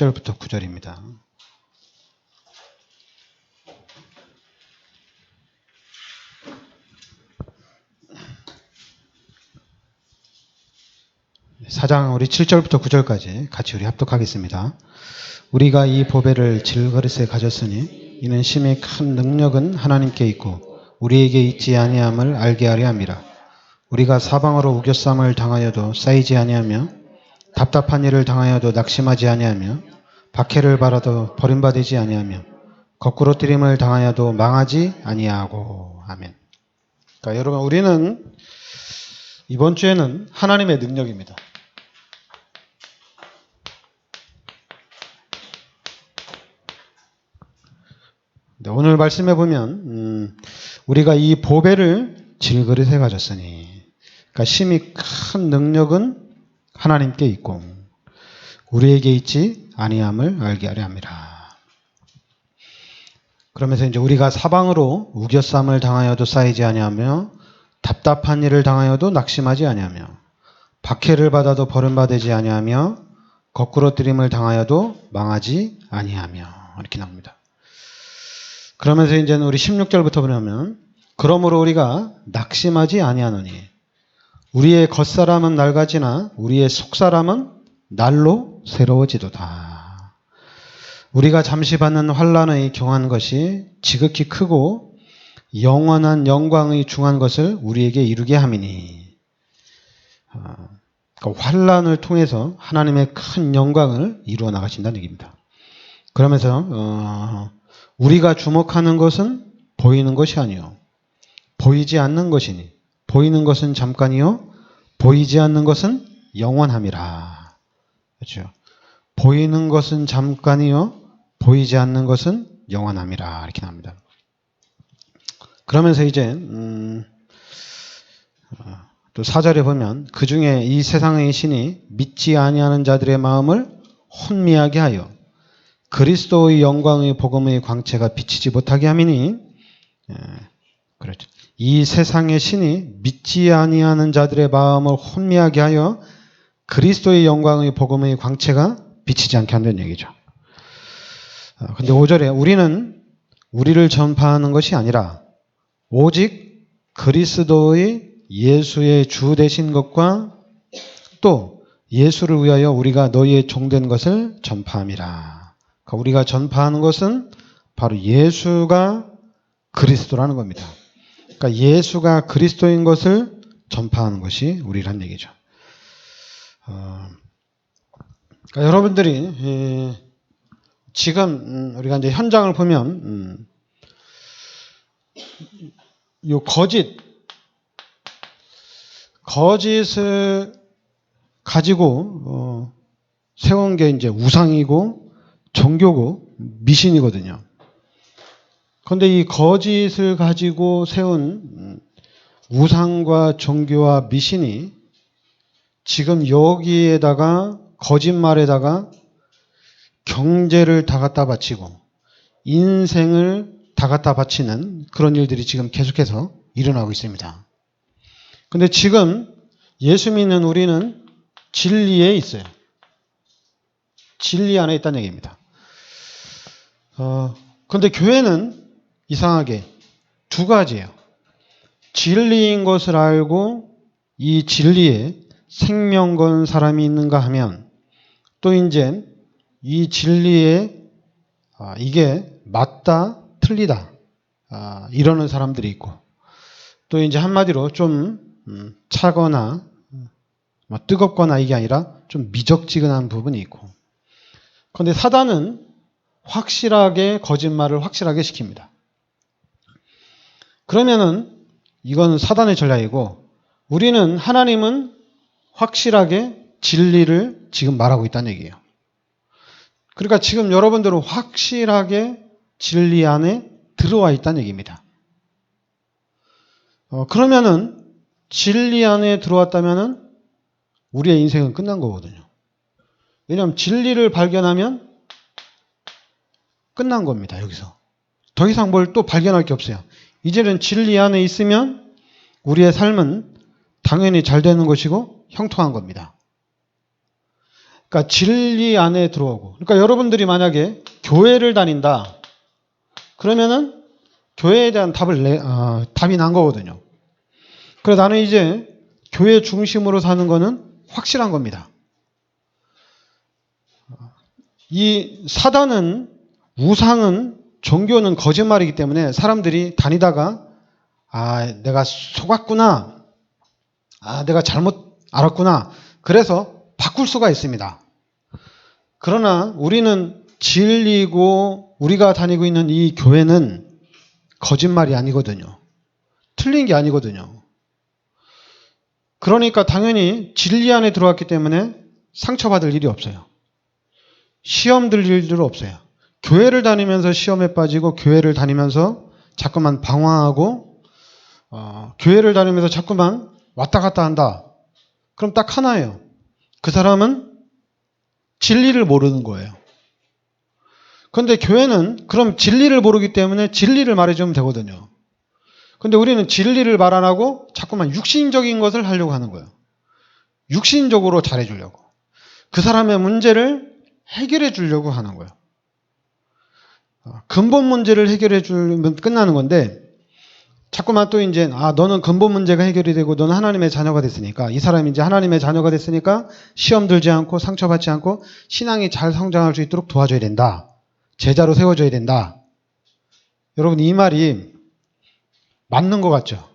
7절부터 9절입니다. 사장 우리 7절부터 9절까지 같이 우리 합독하겠습니다. 우리가 이 보배를 질그릇에 가졌으니 이는 심히 큰 능력은 하나님께 있고 우리에게 있지 아니함을 알게 하려 함이라. 우리가 사방으로 우겨쌈을 당하여도 쌓이지 아니하며 답답한 일을 당하여도 낙심하지 아니하며 박해를 받아도 버림받지 아니하며 거꾸로 뜨림을 당하여도 망하지 아니하고 아멘. 그러니까 여러분 우리는 이번 주에는 하나님의 능력입니다. 네, 오늘 말씀해 보면 음, 우리가 이 보배를 질그릇에 가졌으니 그러니까 심히 큰 능력은 하나님께 있고 우리에게 있지 아니함을 알게 하려 합니다. 그러면서 이제 우리가 사방으로 우겨쌈을 당하여도 쌓이지 아니하며 답답한 일을 당하여도 낙심하지 아니하며 박해를 받아도 버림받지 아니하며 거꾸로 뜨림을 당하여도 망하지 아니하며 이렇게 나옵니다. 그러면서 이제는 우리 16절부터 보면 그러므로 우리가 낙심하지 아니하노니 우리의 겉사람은 낡아지나 우리의 속사람은 날로 새로워지도다. 우리가 잠시 받는 환란의 경한 것이 지극히 크고 영원한 영광의 중한 것을 우리에게 이루게 함이니 아, 그러니까 환란을 통해서 하나님의 큰 영광을 이루어 나가신다는 얘기입니다. 그러면서 어, 우리가 주목하는 것은 보이는 것이 아니요 보이지 않는 것이니 보이는 것은 잠깐이요 보이지 않는 것은 영원함이라. 그렇죠? 보이는 것은 잠깐이요 보이지 않는 것은 영원함이라 이렇게 나옵니다. 그러면서 이제 음, 어, 또 사절에 보면 그 중에 이 세상의 신이 믿지 아니하는 자들의 마음을 혼미하게 하여 그리스도의 영광의 복음의 광채가 비치지 못하게 함이니 예, 그렇죠. 이 세상의 신이 믿지 아니하는 자들의 마음을 혼미하게 하여 그리스도의 영광의 복음의 광채가 비치지 않게 한다는 얘기죠. 아, 근데 5절에 우리는 우리를 전파하는 것이 아니라 오직 그리스도의 예수의 주 되신 것과 또 예수를 위하여 우리가 너희의 종된 것을 전파함이라. 그러니까 우리가 전파하는 것은 바로 예수가 그리스도라는 겁니다. 그러니까 예수가 그리스도인 것을 전파하는 것이 우리란 얘기죠. 어, 그러니까 여러분들이 예, 지금 음, 우리가 이제 현장을 보면 음, 요 거짓 거짓을 가지고 어, 세운 게 이제 우상이고 종교고 미신이거든요. 그런데 이 거짓을 가지고 세운 우상과 종교와 미신이 지금 여기에다가 거짓말에다가 경제를 다 갖다 바치고 인생을 다 갖다 바치는 그런 일들이 지금 계속해서 일어나고 있습니다. 근데 지금 예수 믿는 우리는 진리에 있어요. 진리 안에 있다는 얘기입니다. 어, 근데 교회는 이상하게 두 가지예요. 진리인 것을 알고 이 진리에 생명 건 사람이 있는가 하면 또 이제 이 진리에 아, 이게 맞다, 틀리다 아, 이러는 사람들이 있고 또 이제 한마디로 좀 음, 차거나 뭐 뜨겁거나 이게 아니라 좀 미적지근한 부분이 있고 그런데 사단은 확실하게 거짓말을 확실하게 시킵니다. 그러면은 이건 사단의 전략이고 우리는 하나님은 확실하게 진리를 지금 말하고 있다는 얘기예요. 그러니까 지금 여러분들은 확실하게 진리 안에 들어와 있다는 얘기입니다. 어, 그러면은 진리 안에 들어왔다면은 우리의 인생은 끝난 거거든요. 왜냐하면 진리를 발견하면 끝난 겁니다. 여기서 더 이상 뭘 또 발견할 게 없어요. 이제는 진리 안에 있으면 우리의 삶은 당연히 잘 되는 것이고 형통한 겁니다. 그러니까 진리 안에 들어오고. 그러니까 여러분들이 만약에 교회를 다닌다. 그러면은 교회에 대한 답을 내, 아, 답이 난 거거든요. 그래서 나는 이제 교회 중심으로 사는 거는 확실한 겁니다. 이 사단은 우상은 종교는 거짓말이기 때문에 사람들이 다니다가 아 내가 속았구나 아 내가 잘못 알았구나 그래서 바꿀 수가 있습니다. 그러나 우리는 진리고 우리가 다니고 있는 이 교회는 거짓말이 아니거든요. 틀린 게 아니거든요. 그러니까 당연히 진리 안에 들어왔기 때문에 상처받을 일이 없어요. 시험 들 일도 없어요. 교회를 다니면서 시험에 빠지고 교회를 다니면서 자꾸만 방황하고 어, 교회를 다니면서 자꾸만 왔다 갔다 한다. 그럼 딱 하나예요. 그 사람은 진리를 모르는 거예요. 그런데 교회는 그럼 진리를 모르기 때문에 진리를 말해주면 되거든요. 근데 우리는 진리를 말 안 하고 자꾸만 육신적인 것을 하려고 하는 거예요. 육신적으로 잘해주려고. 그 사람의 문제를 해결해 주려고 하는 거예요. 어, 근본 문제를 해결해 주면 끝나는 건데, 자꾸만 또 이제, 아, 너는 근본 문제가 해결이 되고, 너는 하나님의 자녀가 됐으니까, 이 사람이 이제 하나님의 자녀가 됐으니까, 시험 들지 않고, 상처받지 않고, 신앙이 잘 성장할 수 있도록 도와줘야 된다. 제자로 세워줘야 된다. 여러분, 이 말이 맞는 것 같죠?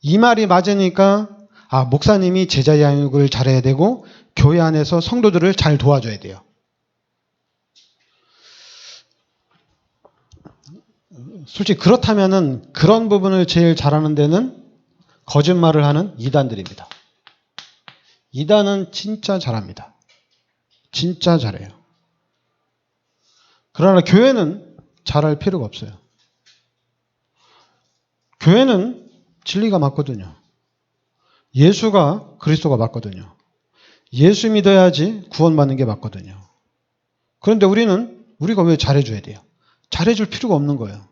이 말이 맞으니까, 아, 목사님이 제자 양육을 잘해야 되고, 교회 안에서 성도들을 잘 도와줘야 돼요. 솔직히 그렇다면은 그런 부분을 제일 잘하는 데는 거짓말을 하는 이단들입니다. 이단은 진짜 잘합니다. 진짜 잘해요. 그러나 교회는 잘할 필요가 없어요. 교회는 진리가 맞거든요. 예수가 그리스도가 맞거든요. 예수 믿어야지 구원받는 게 맞거든요. 그런데 우리는 우리가 왜 잘해줘야 돼요? 잘해줄 필요가 없는 거예요.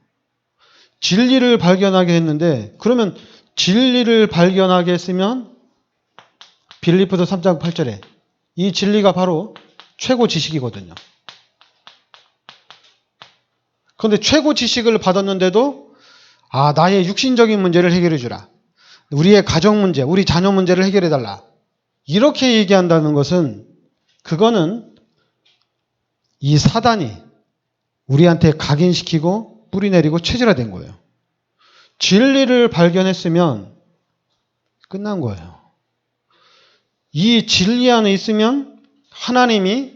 진리를 발견하게 했는데 그러면 진리를 발견하게 했으면 빌리프도 3장 8절에 이 진리가 바로 최고 지식이거든요. 그런데 최고 지식을 받았는데도 아 나의 육신적인 문제를 해결해 주라. 우리의 가정 문제, 우리 자녀 문제를 해결해 달라. 이렇게 얘기한다는 것은 그거는 이 사단이 우리한테 각인시키고 뿌리 내리고 체질화된 거예요. 진리를 발견했으면 끝난 거예요. 이 진리 안에 있으면 하나님이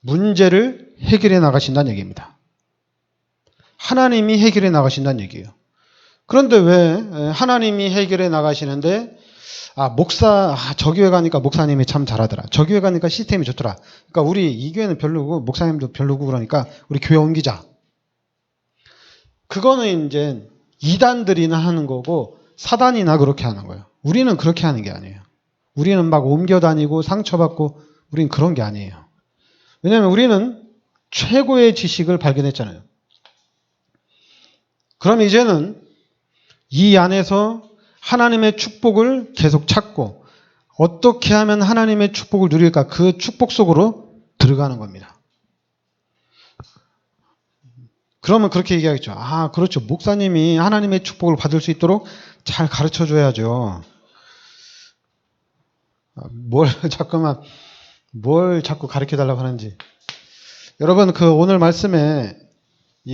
문제를 해결해 나가신다는 얘기입니다. 하나님이 해결해 나가신다는 얘기예요. 그런데 왜 하나님이 해결해 나가시는데 아 목사 아, 저 교회 가니까 목사님이 참 잘하더라. 저 교회 가니까 시스템이 좋더라. 그러니까 우리 이 교회는 별로고 목사님도 별로고 그러니까 우리 교회 옮기자. 그거는 이제 이단들이나 하는 거고 사단이나 그렇게 하는 거예요. 우리는 그렇게 하는 게 아니에요. 우리는 막 옮겨 다니고 상처받고 우리는 그런 게 아니에요. 왜냐하면 우리는 최고의 지식을 발견했잖아요. 그럼 이제는 이 안에서 하나님의 축복을 계속 찾고 어떻게 하면 하나님의 축복을 누릴까 그 축복 속으로 들어가는 겁니다. 그러면 그렇게 얘기하겠죠. 아, 그렇죠. 목사님이 하나님의 축복을 받을 수 있도록 잘 가르쳐 줘야죠. 아, 뭘 자꾸만 뭘 자꾸 가르쳐 달라고 하는지. 여러분 그 오늘 말씀에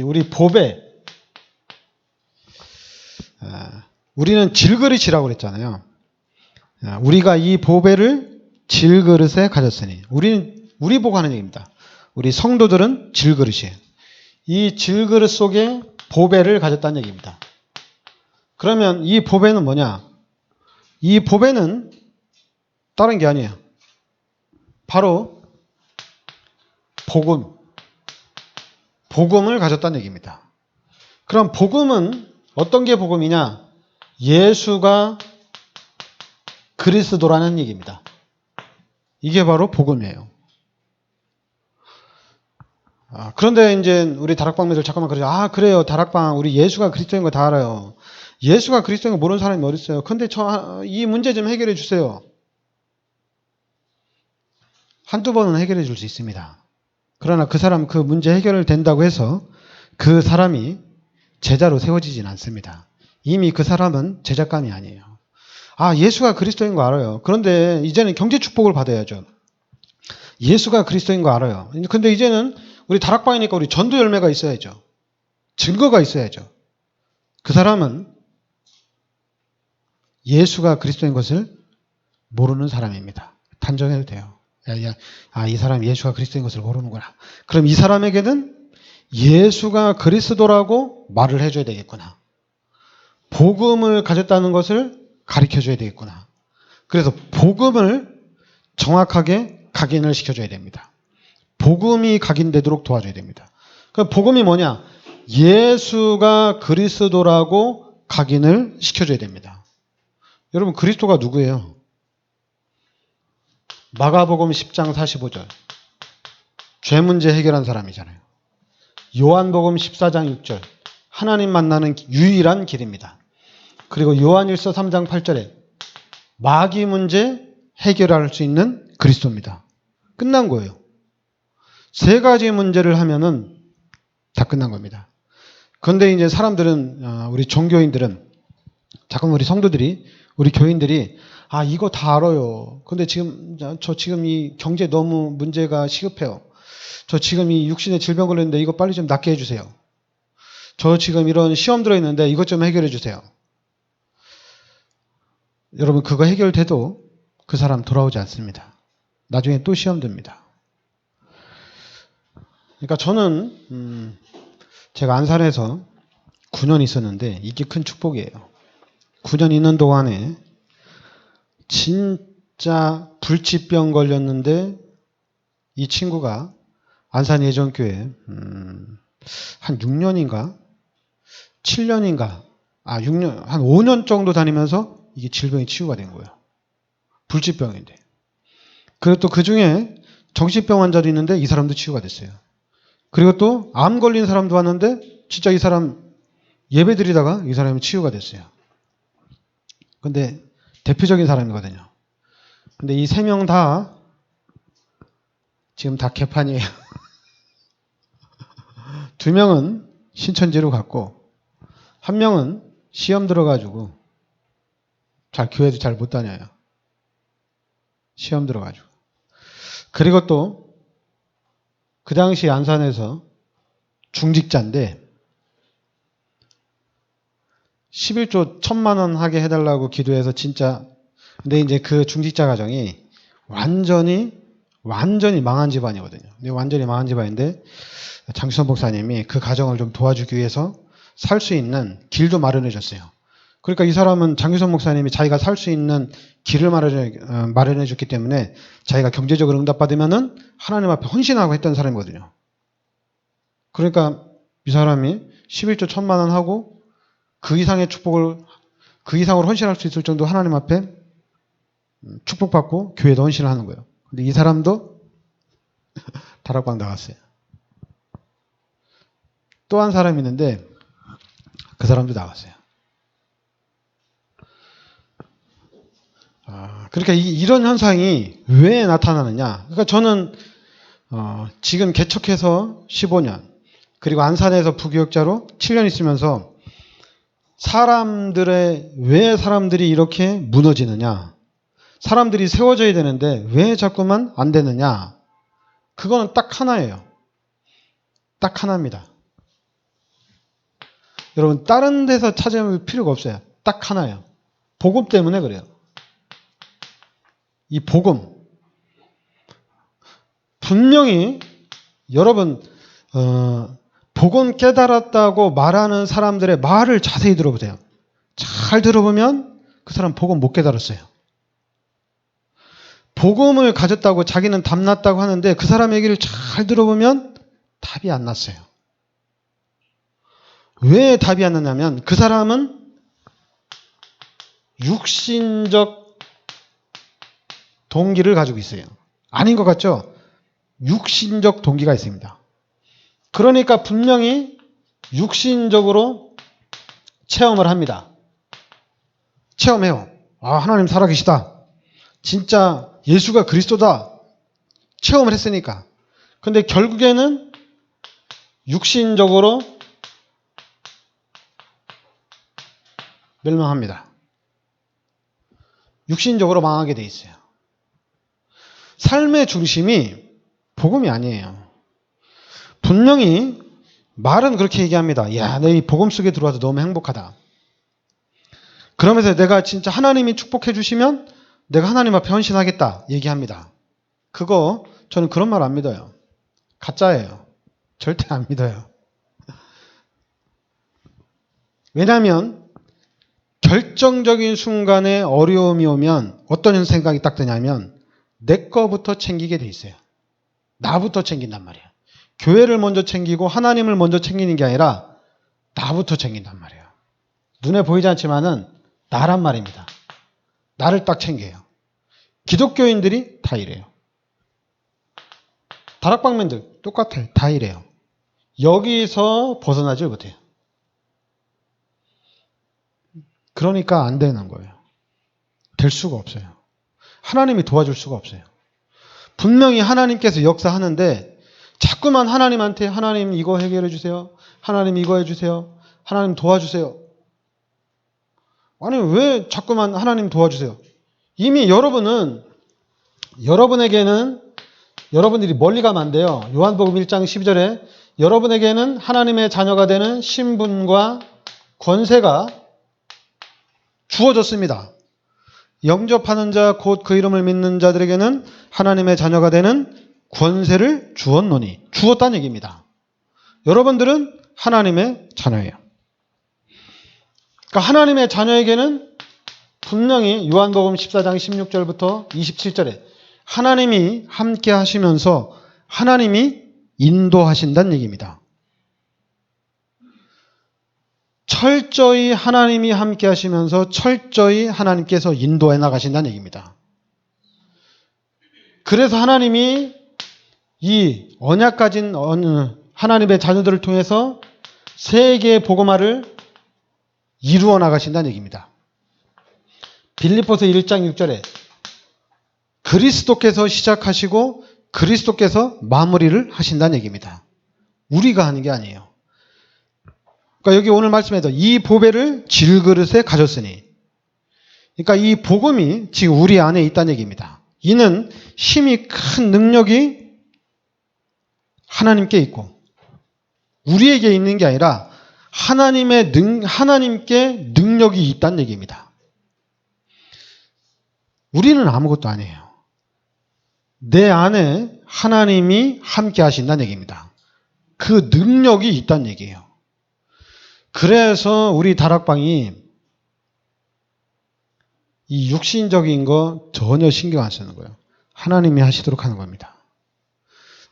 우리 보배 아, 우리는 질그릇이라고 그랬잖아요. 아, 우리가 이 보배를 질그릇에 가졌으니 우리는 우리 보고 하는 얘기입니다. 우리 성도들은 질그릇이에요. 이 질그릇 속에 보배를 가졌다는 얘기입니다. 그러면 이 보배는 뭐냐? 이 보배는 다른 게 아니에요. 바로 복음. 복음을 가졌다는 얘기입니다. 그럼 복음은 어떤 게 복음이냐? 예수가 그리스도라는 얘기입니다. 이게 바로 복음이에요. 아, 그런데 이제 우리 다락방매들 잠깐만 그러죠. 아, 그래요. 다락방. 우리 예수가 그리스도인 거 다 알아요. 예수가 그리스도인 거 모르는 사람이 어딨어요. 근데 저, 이 문제 좀 해결해 주세요. 한두 번은 해결해 줄 수 있습니다. 그러나 그 사람 그 문제 해결을 된다고 해서 그 사람이 제자로 세워지진 않습니다. 이미 그 사람은 제작감이 아니에요. 아, 예수가 그리스도인 거 알아요. 그런데 이제는 경제 축복을 받아야죠. 예수가 그리스도인 거 알아요. 근데 이제는 우리 다락방이니까 우리 전도 열매가 있어야죠. 증거가 있어야죠. 그 사람은 예수가 그리스도인 것을 모르는 사람입니다. 단정해도 돼요. 야, 야, 아, 이 사람 예수가 그리스도인 것을 모르는구나. 그럼 이 사람에게는 예수가 그리스도라고 말을 해줘야 되겠구나. 복음을 가졌다는 것을 가르쳐 줘야 되겠구나. 그래서 복음을 정확하게 각인을 시켜줘야 됩니다. 복음이 각인되도록 도와줘야 됩니다. 그 복음이 뭐냐? 예수가 그리스도라고 각인을 시켜줘야 됩니다. 여러분 그리스도가 누구예요? 마가복음 10장 45절. 죄 문제 해결한 사람이잖아요. 요한복음 14장 6절. 하나님 만나는 유일한 길입니다. 그리고 요한일서 3장 8절에 마귀 문제 해결할 수 있는 그리스도입니다. 끝난 거예요. 세 가지 문제를 하면은 다 끝난 겁니다. 그런데 이제 사람들은 어, 우리 종교인들은 자꾸 우리 성도들이 우리 교인들이 아 이거 다 알아요. 근데 지금 저 지금 이 경제 너무 문제가 시급해요. 저 지금 이 육신의 질병 걸렸는데 이거 빨리 좀 낫게 해주세요. 저 지금 이런 시험 들어 있는데 이것 좀 해결해 주세요. 여러분 그거 해결돼도 그 사람 돌아오지 않습니다. 나중에 또 시험 듭니다. 그러니까 저는 음, 제가 안산에서 9년 있었는데 이게 큰 축복이에요. 9년 있는 동안에 진짜 불치병 걸렸는데 이 친구가 안산 예전교회 음, 한 6년인가 7년인가 아 6년 한 5년 정도 다니면서 이게 질병이 치유가 된 거예요. 불치병인데. 그리고 또 그 중에 정신병 환자도 있는데 이 사람도 치유가 됐어요. 그리고 또 암 걸린 사람도 왔는데 진짜 이 사람 예배 드리다가 이 사람이 치유가 됐어요. 근데 대표적인 사람이거든요. 근데 이 세 명 다 지금 다 개판이에요. 두 명은 신천지로 갔고 한 명은 시험 들어가지고 잘 교회도 잘 못 다녀요. 시험 들어가지고. 그리고 또 그 당시 안산에서 중직자인데 11조 천만 원 하게 해달라고 기도해서 진짜 근데 이제 그 중직자 가정이 완전히 완전히 망한 집안이거든요. 완전히 망한 집안인데 장수선 목사님이 그 가정을 좀 도와주기 위해서 살 수 있는 길도 마련해 줬어요. 그러니까 이 사람은 장규선 목사님이 자기가 살 수 있는 길을 마련해, 어, 마련해 줬기 때문에 자기가 경제적으로 응답받으면은 하나님 앞에 헌신하고 했던 사람이거든요. 그러니까 이 사람이 11조 천만 원 하고 그 이상의 축복을 그 이상으로 헌신할 수 있을 정도 하나님 앞에 음, 축복받고 교회도 헌신을 하는 거예요. 근데 이 사람도 다락방 나갔어요. 또 한 사람이 있는데 그 사람도 나갔어요. 아, 그러니까 이, 런 현상이 왜 나타나느냐? 그러니까 저는 어, 지금 개척해서 15년 그리고 안산에서 부교육자로 7년 있으면서 사람들의 왜 사람들이 이렇게 무너지느냐? 사람들이 세워져야 되는데 왜 자꾸만 안 되느냐? 그거는 딱 하나예요. 딱 하나입니다. 여러분 다른 데서 찾을 필요가 없어요. 딱 하나예요. 복음 때문에 그래요. 이 복음 분명히 여러분 어, 복음 깨달았다고 말하는 사람들의 말을 자세히 들어보세요. 잘 들어보면 그 사람 복음 못 깨달았어요. 복음을 가졌다고 자기는 답났다고 하는데 그 사람 얘기를 잘 들어보면 답이 안 났어요. 왜 답이 안 났냐면 그 사람은 육신적 동기를 가지고 있어요. 아닌 것 같죠? 육신적 동기가 있습니다. 그러니까 분명히 육신적으로 체험을 합니다. 체험해요. 아, 하나님 살아계시다. 진짜 예수가 그리스도다. 체험을 했으니까. 근데 결국에는 육신적으로 멸망합니다. 육신적으로 망하게 돼 있어요. 삶의 중심이 복음이 아니에요. 분명히 말은 그렇게 얘기합니다. 야, 내 이 복음 속에 들어와서 너무 행복하다. 그러면서 내가 진짜 하나님이 축복해 주시면 내가 하나님 앞에 헌신하겠다 얘기합니다. 그거 저는 그런 말 안 믿어요. 가짜예요. 절대 안 믿어요. 왜냐하면 결정적인 순간에 어려움이 오면 어떤 생각이 딱 드냐면 내 거부터 챙기게 돼 있어요. 나부터 챙긴단 말이야. 교회를 먼저 챙기고 하나님을 먼저 챙기는 게 아니라 나부터 챙긴단 말이에요. 눈에 보이지 않지만은 나란 말입니다. 나를 딱 챙겨요. 기독교인들이 다 이래요. 다락방맨들 똑같아요. 다 이래요. 여기서 벗어나질 못해요. 그러니까 안 되는 거예요. 될 수가 없어요. 하나님이 도와줄 수가 없어요. 분명히 하나님께서 역사하는데 자꾸만 하나님한테 하나님 이거 해결해 주세요. 하나님 이거 해 주세요. 하나님 도와주세요. 아니 왜 자꾸만 하나님 도와주세요? 이미 여러분은 여러분에게는 여러분들이 멀리 가면 안 돼요. 요한복음 1장 12절에 여러분에게는 하나님의 자녀가 되는 신분과 권세가 주어졌습니다. 영접하는 자, 곧 그 이름을 믿는 자들에게는 하나님의 자녀가 되는 권세를 주었노니. 주었다는 얘기입니다. 여러분들은 하나님의 자녀예요. 그러니까 하나님의 자녀에게는 분명히 요한복음 14장 16절부터 27절에 하나님이 함께 하시면서 하나님이 인도하신다는 얘기입니다. 철저히 하나님이 함께 하시면서 철저히 하나님께서 인도해 나가신다는 얘기입니다. 그래서 하나님이 이 언약 가진 하나님의 자녀들을 통해서 세계의 복음화를 이루어 나가신다는 얘기입니다. 빌립보서 1장 6절에 그리스도께서 시작하시고 그리스도께서 마무리를 하신다는 얘기입니다. 우리가 하는 게 아니에요. 그러니까 여기 오늘 말씀에서 이 보배를 질그릇에 가졌으니 그러니까 이 복음이 지금 우리 안에 있다는 얘기입니다. 이는 힘이 큰 능력이 하나님께 있고 우리에게 있는 게 아니라 하나님의 능, 하나님께 능력이 있다는 얘기입니다. 우리는 아무것도 아니에요. 내 안에 하나님이 함께 하신다는 얘기입니다. 그 능력이 있다는 얘기예요. 그래서 우리 다락방이 이 육신적인 거 전혀 신경 안 쓰는 거예요. 하나님이 하시도록 하는 겁니다.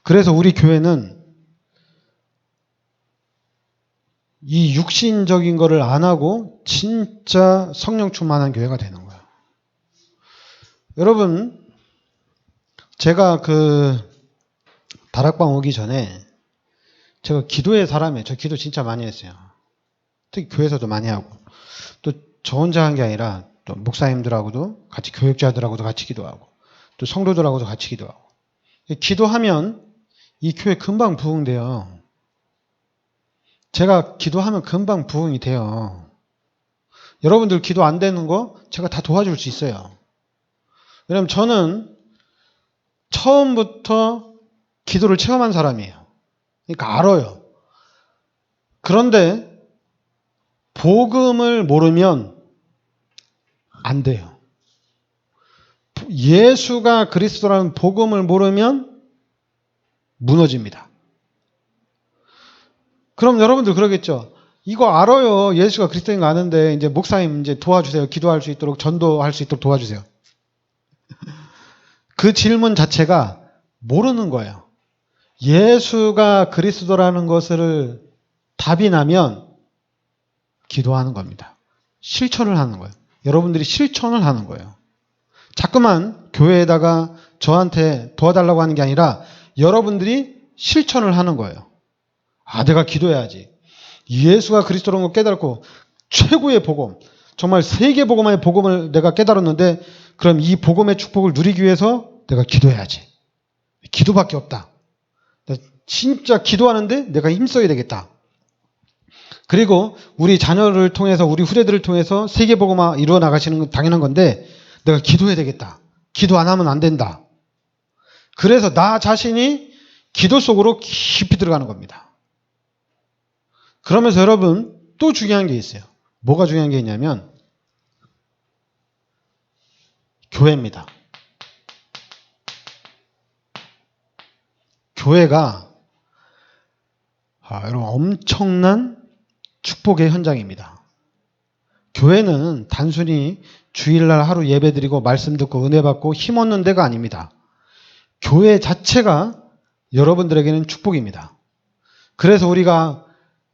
그래서 우리 교회는 이 육신적인 거를 안 하고 진짜 성령 충만한 교회가 되는 거예요. 여러분, 제가 그 다락방 오기 전에 제가 기도의 사람이에요. 저 기도 진짜 많이 했어요. 특히 교회에서도 많이 하고 또 저 혼자 한 게 아니라 또 목사님들하고도 같이 교육자들하고도 같이 기도하고 또 성도들하고도 같이 기도하고 기도하면 이 교회 금방 부흥돼요. 제가 기도하면 금방 부흥이 돼요. 여러분들 기도 안 되는 거 제가 다 도와줄 수 있어요. 왜냐면 저는 처음부터 기도를 체험한 사람이에요. 그러니까 알아요. 그런데 복음을 모르면 안 돼요. 예수가 그리스도라는 복음을 모르면 무너집니다. 그럼 여러분들 그러겠죠. 이거 알아요. 예수가 그리스도인 거 아는데 이제 목사님 이제 도와주세요. 기도할 수 있도록 전도할 수 있도록 도와주세요. 그 질문 자체가 모르는 거예요. 예수가 그리스도라는 것을 답이 나면 기도하는 겁니다. 실천을 하는 거예요. 여러분들이 실천을 하는 거예요. 자꾸만 교회에다가 저한테 도와달라고 하는 게 아니라 여러분들이 실천을 하는 거예요. 아, 내가 기도해야지. 예수가 그리스도라는 걸 깨닫고 최고의 복음, 정말 세계 복음의 복음을 내가 깨달았는데 그럼 이 복음의 축복을 누리기 위해서 내가 기도해야지. 기도밖에 없다. 나 진짜 기도하는데 내가 힘써야 되겠다. 그리고 우리 자녀를 통해서 우리 후대들을 통해서 세계보고만 이루어 나가시는 건 당연한 건데 내가 기도해야 되겠다. 기도 안 하면 안 된다. 그래서 나 자신이 기도 속으로 깊이 들어가는 겁니다. 그러면서 여러분 또 중요한 게 있어요. 뭐가 중요한 게 있냐면 교회입니다. 교회가 아, 여러분 엄청난 축복의 현장입니다. 교회는 단순히 주일날 하루 예배 드리고 말씀 듣고 은혜 받고 힘 얻는 데가 아닙니다. 교회 자체가 여러분들에게는 축복입니다. 그래서 우리가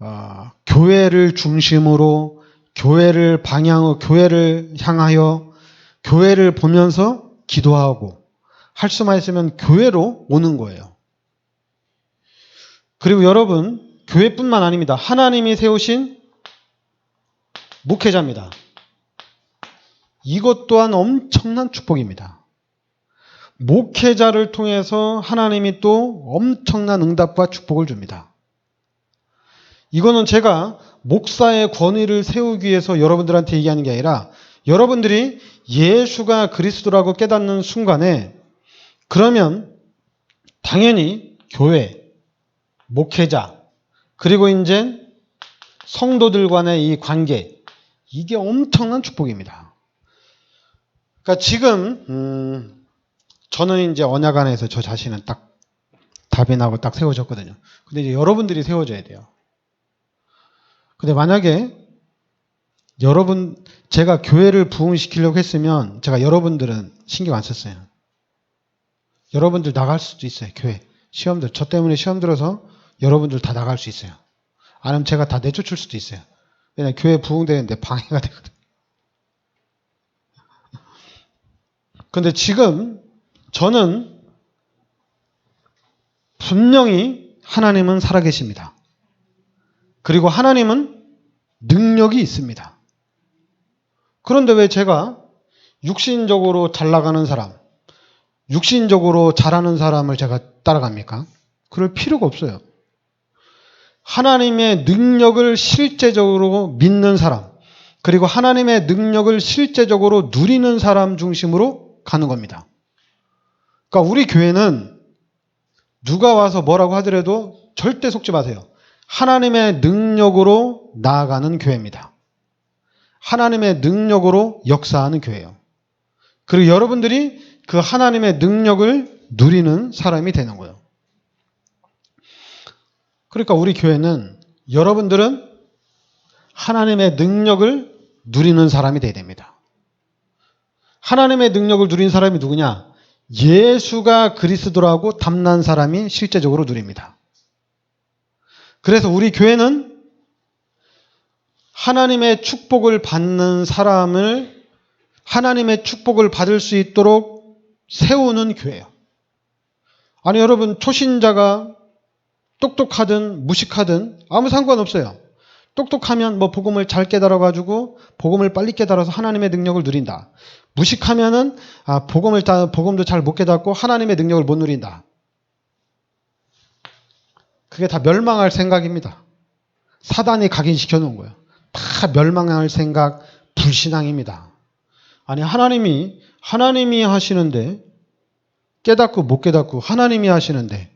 어, 교회를 중심으로 교회를 방향으로 교회를 향하여 교회를 보면서 기도하고 할 수만 있으면 교회로 오는 거예요. 그리고 여러분 교회뿐만 아닙니다. 하나님이 세우신 목회자입니다. 이것 또한 엄청난 축복입니다. 목회자를 통해서 하나님이 또 엄청난 응답과 축복을 줍니다. 이거는 제가 목사의 권위를 세우기 위해서 여러분들한테 얘기하는 게 아니라 여러분들이 예수가 그리스도라고 깨닫는 순간에 그러면 당연히 교회, 목회자, 그리고 이제 성도들 간의 이 관계, 이게 엄청난 축복입니다. 그러니까 지금, 음, 저는 이제 언약 안에서 저 자신은 딱 답이 나고 딱 세워졌거든요. 근데 이제 여러분들이 세워져야 돼요. 근데 만약에 여러분, 제가 교회를 부흥시키려고 했으면 제가 여러분들은 신경 안 썼어요. 여러분들 나갈 수도 있어요, 교회. 시험들. 저 때문에 시험 들어서 여러분들 다 나갈 수 있어요. 아니면 제가 다 내쫓을 수도 있어요. 왜냐면 교회 부흥되는데 방해가 되거든. 근데 지금 저는 분명히 하나님은 살아계십니다. 그리고 하나님은 능력이 있습니다. 그런데 왜 제가 육신적으로 잘 나가는 사람, 육신적으로 잘하는 사람을 제가 따라갑니까? 그럴 필요가 없어요. 하나님의 능력을 실제적으로 믿는 사람, 그리고 하나님의 능력을 실제적으로 누리는 사람 중심으로 가는 겁니다. 그러니까 우리 교회는 누가 와서 뭐라고 하더라도 절대 속지 마세요. 하나님의 능력으로 나아가는 교회입니다. 하나님의 능력으로 역사하는 교회예요. 그리고 여러분들이 그 하나님의 능력을 누리는 사람이 되는 거예요. 그러니까 우리 교회는 여러분들은 하나님의 능력을 누리는 사람이 되어야 됩니다. 하나님의 능력을 누린 사람이 누구냐? 예수가 그리스도라고 담난 사람이 실제적으로 누립니다. 그래서 우리 교회는 하나님의 축복을 받는 사람을 하나님의 축복을 받을 수 있도록 세우는 교회예요. 아니 여러분 초신자가 똑똑하든 무식하든 아무 상관없어요. 똑똑하면 뭐 복음을 잘 깨달아 가지고 복음을 빨리 깨달아서 하나님의 능력을 누린다. 무식하면은 아 복음을 다 복음도 잘 못 깨닫고 하나님의 능력을 못 누린다. 그게 다 멸망할 생각입니다. 사단이 각인시켜 놓은 거예요. 다 멸망할 생각, 불신앙입니다. 아니 하나님이 하나님이 하시는데 깨닫고 못 깨닫고 하나님이 하시는데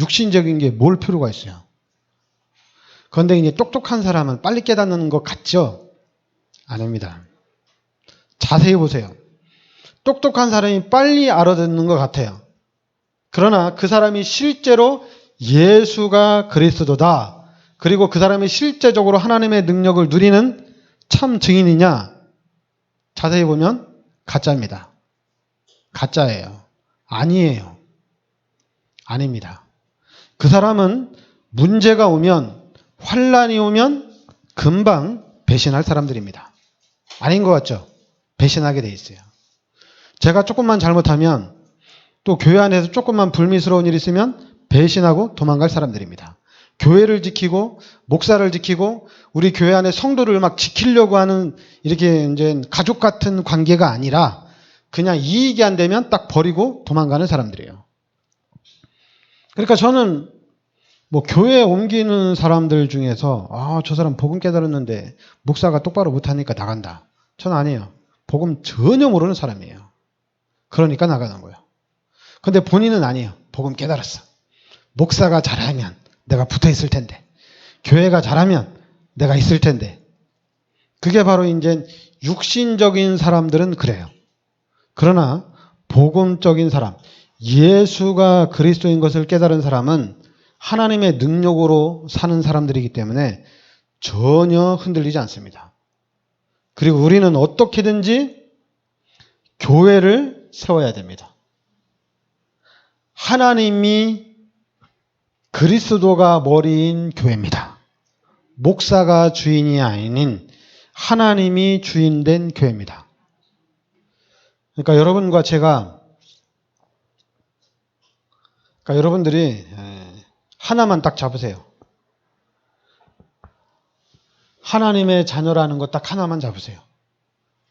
육신적인 게 뭘 필요가 있어요. 그런데 이제 똑똑한 사람은 빨리 깨닫는 것 같죠? 아닙니다. 자세히 보세요. 똑똑한 사람이 빨리 알아듣는 것 같아요. 그러나 그 사람이 실제로 예수가 그리스도다. 그리고 그 사람이 실제적으로 하나님의 능력을 누리는 참 증인이냐? 자세히 보면 가짜입니다. 가짜예요. 아니에요. 아닙니다. 그 사람은 문제가 오면 환란이 오면 금방 배신할 사람들입니다. 아닌 것 같죠? 배신하게 돼 있어요. 제가 조금만 잘못하면 또 교회 안에서 조금만 불미스러운 일이 있으면 배신하고 도망갈 사람들입니다. 교회를 지키고 목사를 지키고 우리 교회 안에 성도를 막 지키려고 하는 이렇게 이제 가족 같은 관계가 아니라 그냥 이익이 안 되면 딱 버리고 도망가는 사람들이에요. 그러니까 저는 뭐 교회 옮기는 사람들 중에서 아, 저 사람 복음 깨달았는데 목사가 똑바로 못하니까 나간다. 저는 아니에요. 복음 전혀 모르는 사람이에요. 그러니까 나가는 거예요. 근데 본인은 아니에요. 복음 깨달았어. 목사가 잘하면 내가 붙어 있을 텐데. 교회가 잘하면 내가 있을 텐데. 그게 바로 이제 육신적인 사람들은 그래요. 그러나 복음적인 사람, 예수가 그리스도인 것을 깨달은 사람은 하나님의 능력으로 사는 사람들이기 때문에 전혀 흔들리지 않습니다. 그리고 우리는 어떻게든지 교회를 세워야 됩니다. 하나님이 그리스도가 머리인 교회입니다. 목사가 주인이 아닌 하나님이 주인된 교회입니다. 그러니까 여러분과 제가 그러니까 여러분들이 에, 하나만 딱 잡으세요. 하나님의 자녀라는 것 딱 하나만 잡으세요.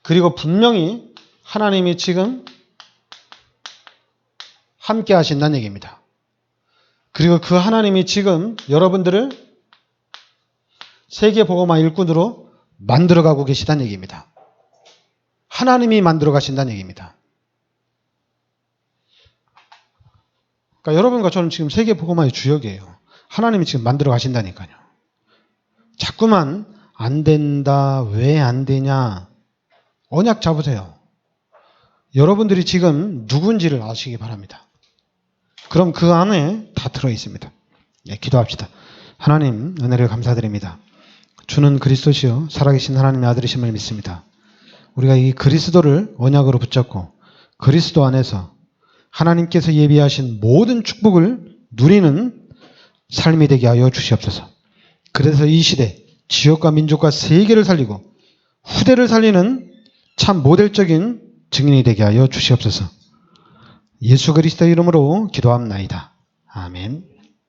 그리고 분명히 하나님이 지금 함께 하신다는 얘기입니다. 그리고 그 하나님이 지금 여러분들을 세계 보고마 일꾼으로 만들어가고 계시다는 얘기입니다. 하나님이 만들어 가신다는 얘기입니다. 그러니까 여러분과 저는 지금 세계 보고마의 주역이에요. 하나님이 지금 만들어 가신다니까요. 자꾸만 안 된다, 왜 안 되냐. 언약 잡으세요. 여러분들이 지금 누군지를 아시기 바랍니다. 그럼 그 안에 다 들어 있습니다. 예, 기도합시다. 하나님, 은혜를 감사드립니다. 주는 그리스도시요 살아계신 하나님의 아들이심을 믿습니다. 우리가 이 그리스도를 언약으로 붙잡고 그리스도 안에서 하나님께서 예비하신 모든 축복을 누리는 삶이 되게 하여 주시옵소서. 그래서 이 시대 지역과 민족과 세계를 살리고 후대를 살리는 참 모델적인 증인이 되게 하여 주시옵소서. 예수 그리스도 이름으로 기도합나이다. 아멘.